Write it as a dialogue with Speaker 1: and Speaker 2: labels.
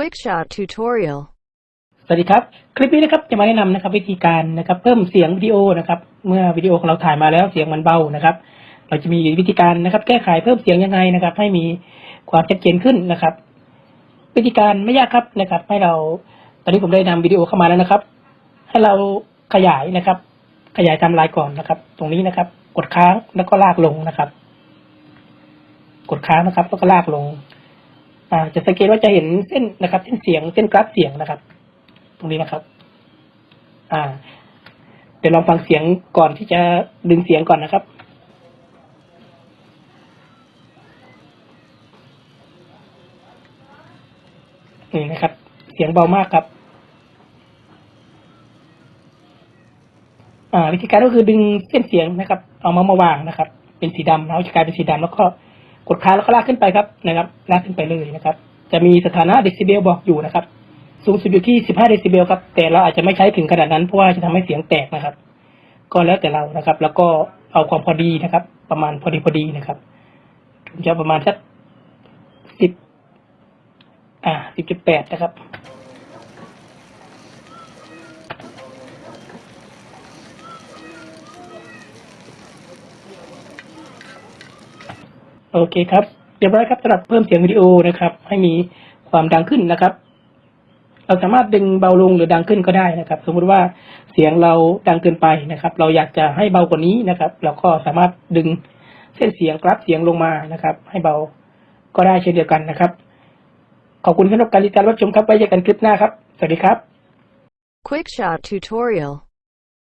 Speaker 1: Quick Shot Tutorial
Speaker 2: สวัสดีครับ คลิปนี้นะครับจะมาแนะนำนะครับวิธีการนะครับเพิ่มเสียงวิดีโอนะครับ เมื่อวิดีโอของเราถ่ายมาแล้วเสียงมันเบานะครับ เราจะมีวิธีการนะครับ แก้ไขเพิ่มเสียงยังไงนะครับ ให้มีความชัดเจนขึ้นนะครับ วิธีการไม่ยากครับนะครับ ให้เราตอนนี้ผมได้นำวิดีโอเข้ามาแล้วนะครับ ให้เราขยายนะครับ ขยายทำลายก่อนนะครับ ตรงนี้นะครับ กดค้างแล้วก็ลากลงนะครับ กดค้างนะครับ แล้วก็ลากลง อ่าจะสังเกตว่าจะเห็นเส้นนะครับ เส้นเสียงเส้นกราฟเสียงนะครับ ตรงนี้นะครับ อ่า เดี๋ยวลองฟังเสียงก่อนที่จะดึงเสียงก่อนนะครับนี่นะครับ เสียงเบามากครับ อ่า วิธีการก็คือดึงเส้นเสียงนะครับ เอามามาวางนะครับ เป็นสีดำเอาจะกลายเป็นสีดำแล้วก็ กดค้างแล้วก็ลากขึ้นไปครับนะครับลากขึ้นไปเลยนะครับ จะมีสถานะเดซิเบลบอกอยู่นะครับ สูงสุดอยู่ที่ 15 เดซิเบลครับ แต่เราอาจจะไม่ใช้ถึงขนาดนั้นเพราะว่าจะทำให้เสียงแตกนะครับ ก็แล้วแต่เรานะครับ แล้วก็เอาความพอดีนะครับ ประมาณพอดีพอดีนะครับผมจะประมาณสักสิบอ่าสิบจุดแปดนะครับ โอเคครับเรียบร้อยครับสำหรับเพิ่มเสียงวิดีโอนะครับ ให้มีความดังขึ้นนะครับ เราสามารถดึงเบาลงหรือดังขึ้นก็ได้นะครับ สมมุติว่าเสียงเราดังเกินไปนะครับ เราอยากจะให้เบากว่านี้นะครับ เราก็สามารถดึงเส้นเสียงกราฟเสียงลงมานะครับ ให้เบาก็ได้เช่นเดียวกันนะครับ ขอบคุณสำหรับการติดตามรับชมครับไว้เจอกันคลิปหน้าครับ สวัสดีครับ
Speaker 1: Quick Shot Tutorial